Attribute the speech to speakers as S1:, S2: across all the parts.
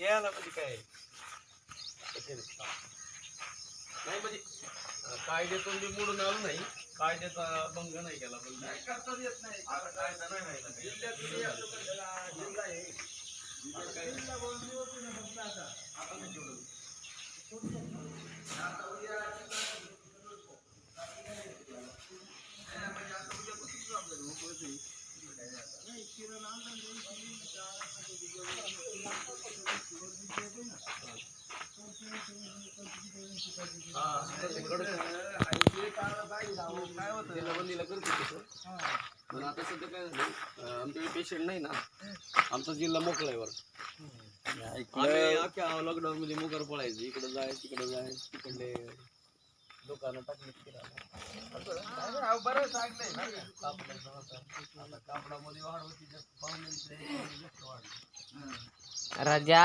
S1: यायला म्हणजे काय?
S2: नाही म्हणजे कायद्यातून मी मोडून आलो नाही. कायद्याचा भंग नाही केला पण.
S1: काय करताच येत नाही?
S2: आता कायदा नाही राहिला काही.
S1: जिल्ह्यात किती असं पण त्याला जिल्हा आहे. जिल्हा बोलून होती ना फक्त आता. आता नाही तेवढं. आता उद्या नाही, म्हणजे आता उद्यापासून सुरू आपल्याला मोकळंच आहे. नाही, किरण आणला ना दोन तीन, चार, पाच,
S2: हा, तसं कडक.
S1: आणि ते काढलं पाहिजे ना, हो, काय होतं
S2: करतो तसं
S1: हा.
S2: पण आता सध्या काय झालं आमच्याकडे पेशंट नाही ना आमचा जिल्हा मोकळा आहे अख्ख्या लॉकडाऊन मध्ये मोकर पळायचं. इकडे जाय तिकडे जाय तिकडले. दुकानं टाकली
S1: बरं चांगलंय
S2: कापडामध्ये वाढ होती जास्त पाहुण्यांचे जास्त वाढ
S3: राजा.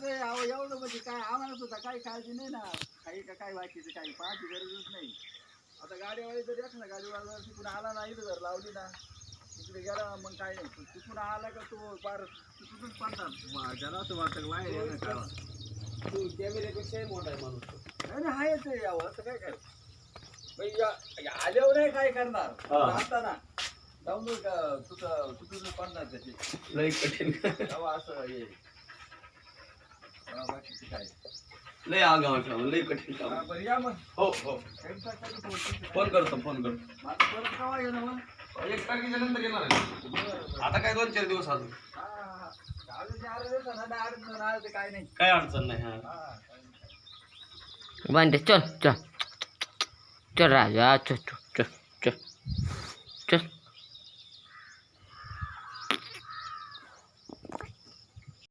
S1: खरंच आहे, अहो, एवढं म्हणजे काय आम्हाला सुद्धा काही काळजी नाही ना. काही का काय बाकीचं काही पाहायची गरजच नाही. आता गाडीवाली जर एक ना गाडीवाला तिकडून आला ना इथं जर लावली ना तिकडे गेला मग काय नाही. तिकडून आला का तो पार तिकडून पडतात ज्याला असं वाटतं की बाहेर काय
S2: तू कॅमेऱ्यापेक्षाही मोठा आहे माणूस तो.
S1: नाही नाही, आहेच आहे यावं असं काय काय आल्यावर नाही काय करणार.
S2: हा.
S1: आता ना जाऊन तुझं तुझं पडणार त्याची.
S2: लई कठीण.
S1: असं हे. ले
S2: आ गाँव काम ले कठिन काम
S1: हो
S2: हो
S1: फ़ोन
S2: करतो फ़ोन करतो एक तारखेच्या नंतर येणार आता काय दोन चार दिवस अजून
S1: काय
S2: अडचण नाही? हा।
S3: बंदे चल चल। चल राजा चल चल चल चल।